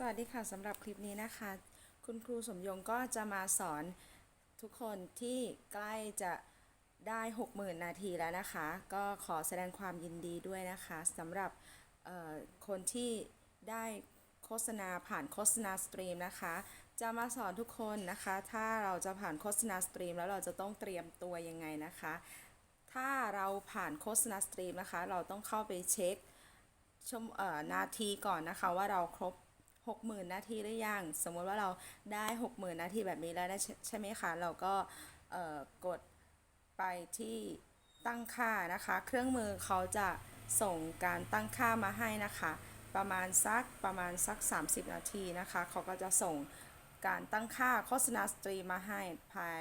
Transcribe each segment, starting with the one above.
สวัสดีค่ะสำหรับคลิปนี้นะคะ คุณครูสมยงก็จะมาสอนทุกคนที่ใกล้จะได้ 60,000 นาทีแล้วนะคะ ก็ขอแสดงความยินดีด้วยนะคะสำหรับคนที่ได้โฆษณาผ่านโฆษณาสตรีมนะคะ จะมาสอนทุกคนนะคะ ถ้าเราจะผ่านโฆษณาสตรีมแล้วเราจะต้องเตรียมตัวยังไงนะคะ ถ้าเราผ่านโฆษณาสตรีมนะคะ เราต้องเข้าไปเช็คชั่วโมเอ่อนาทีก่อนนะคะว่าเราครบ 60,000 นาทีหรือยัง สมมติว่าเราได้ 60,000 นาทีแบบนี้แล้วนะใช่ไหมคะ เราก็กดไปที่ตั้งค่านะคะ เครื่องมือเขาจะส่งการตั้งค่ามาให้นะคะ ประมาณสักประมาณสัก 30 นาทีนะคะ เขาก็จะส่งการตั้งค่าโฆษณาสตรีมมาให้ภาย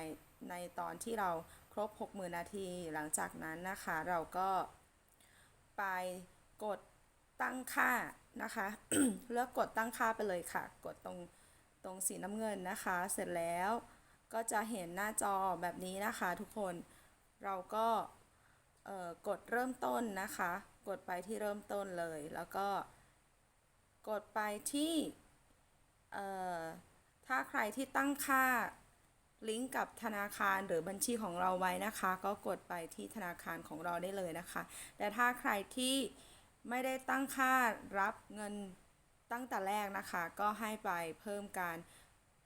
ในตอนที่เราครบ 60,000 นาที หลังจากนั้นนะคะ เราก็ไปกด ตั้งค่านะคะ เลือกกดตั้งค่าไปเลยค่ะ กดตรงตรงสีน้ำเงินนะคะ เสร็จแล้วก็จะเห็นหน้าจอแบบนี้นะคะทุกคน เราก็กดเริ่มต้นนะคะ กดไปที่เริ่มต้นเลย แล้วก็กดไปที่ถ้าใครที่ตั้งค่าลิงก์กับธนาคารหรือบัญชีของเราไว้นะคะ ก็กดไปที่ธนาคารของเราได้เลยนะคะ แต่ถ้าใครที่ ไม่ได้ตั้งค่ารับเงินตั้งแต่แรกนะคะ ก็ให้ไปเพิ่มการ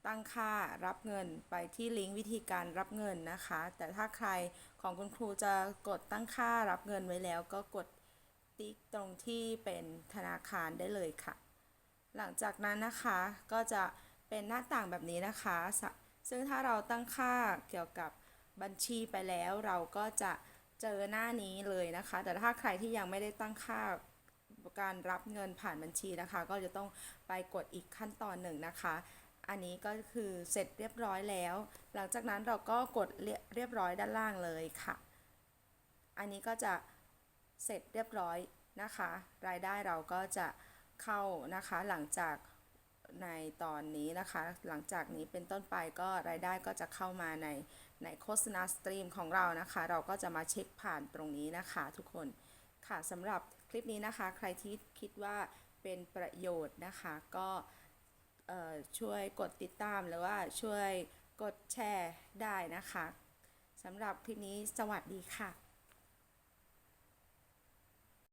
ตั้งค่ารับเงินไปที่ลิงก์วิธีการรับเงินนะคะ แต่ถ้าใครของคุณครูจะกดตั้งค่ารับเงินไว้แล้ว ก็กดติ๊กตรงที่เป็นธนาคารได้เลยค่ะ หลังจากนั้นนะคะก็จะเป็นหน้าต่างแบบนี้นะคะ ซึ่งถ้าเราตั้งค่าเกี่ยวกับบัญชีไปแล้ว เราก็จะเจอหน้านี้เลยนะคะ แต่ถ้าใครที่ยังไม่ได้ตั้งค่า การรับเงินผ่านบัญชีนะคะ ก็จะต้องไปกดอีกขั้นตอนหนึ่งนะคะ อันนี้ก็คือเสร็จเรียบร้อยแล้ว หลังจากนั้นเราก็กดเรียบร้อยด้านล่างเลยค่ะ อันนี้ก็จะเสร็จเรียบร้อยนะคะ รายได้เราก็จะเข้านะคะหลังจากในตอนนี้นะคะ หลังจากนี้เป็นต้นไปก็รายได้ก็จะเข้ามาในในโฆษณาสตรีมของเรานะคะ เราก็จะมาเช็คผ่านตรงนี้นะคะทุกคน ค่ะสำหรับคลิปนี้นะคะ ใครที่คิดว่าเป็นประโยชน์นะคะก็ช่วยกดติดตามหรือว่าช่วยกดแชร์ได้นะคะสำหรับคลิปนี้สวัสดีค่ะ